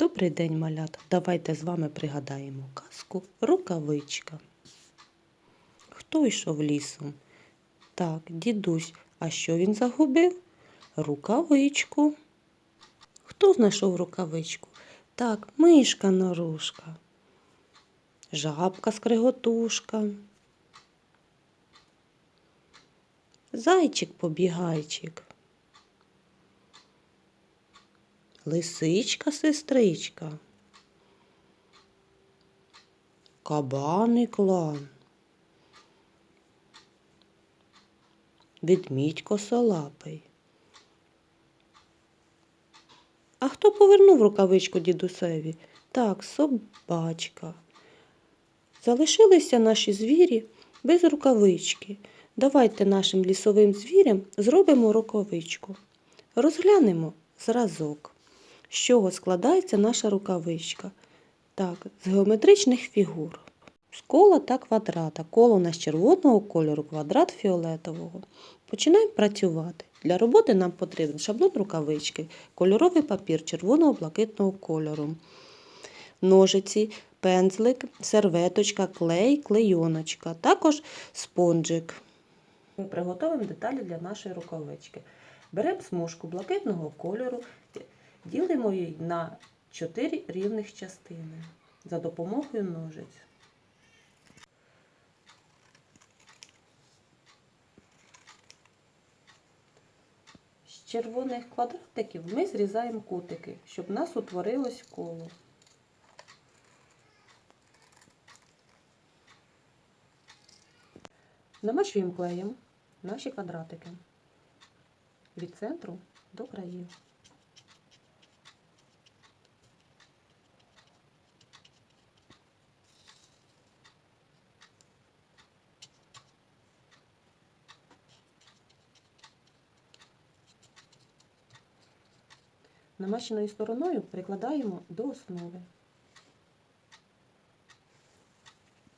Добрий день, малята! Давайте з вами пригадаємо казку Рукавичка. Хто йшов лісом? Так, дідусь. А що він загубив? Рукавичку. Хто знайшов рукавичку? Так, мишка норушка. Жабка скриготушка. Зайчик побігайчик. Лисичка сестричка. Кабаний клан. Ведмідь косолапий. А хто повернув рукавичку дідусеві? Так, собачка. Залишилися наші звірі без рукавички. Давайте нашим лісовим звірям зробимо рукавичку. Розглянемо зразок. З чого складається наша рукавичка? Так, з геометричних фігур. З кола та квадрата. Коло у нас червоного кольору, квадрат фіолетового. Починаємо працювати. Для роботи нам потрібен шаблон рукавички, кольоровий папір червоного блакитного кольору, ножиці, пензлик, серветочка, клей, клейоночка, також спонжик. Ми приготуємо деталі для нашої рукавички. Беремо смужку блакитного кольору, ділимо її на 4 рівних частини за допомогою ножиць. З червоних квадратиків ми зрізаємо кутики, щоб в нас утворилось коло. Намащуємо клеєм наші квадратики від центру до країв. Намащеною стороною прикладаємо до основи.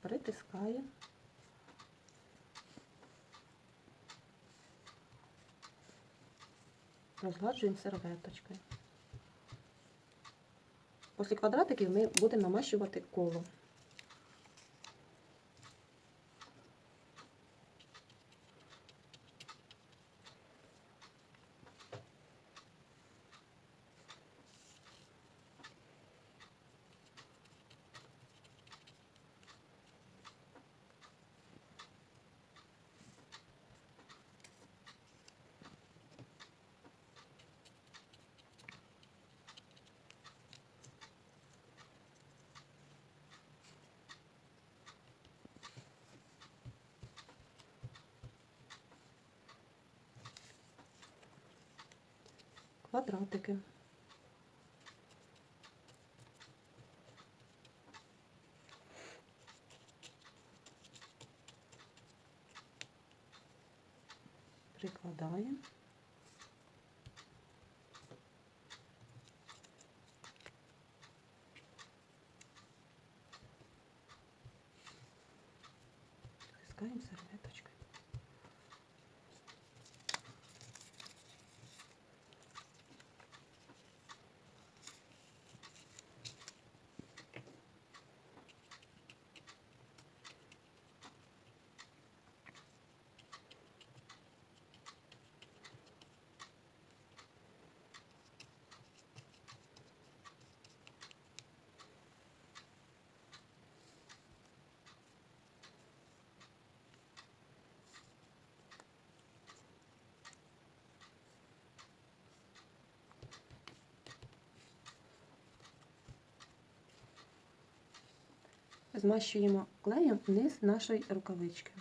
Притискаємо. Розгладжуємо серветочкою. Після квадратиків ми будемо намащувати коло. Квадратики. Прикладаємо. Стискаємо серветочкою. Змащуємо клеєм низ нашої рукавички.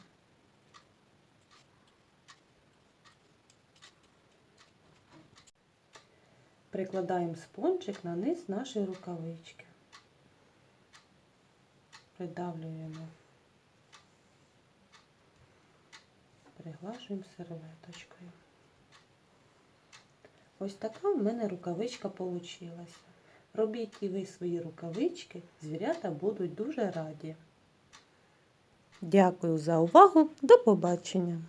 Прикладаємо спончик на низ нашої рукавички. Придавлюємо, приглажуємо серветочкою. Ось така в мене рукавичка вийшла. Робіть і ви свої рукавички, звірята будуть дуже раді. Дякую за увагу. До побачення!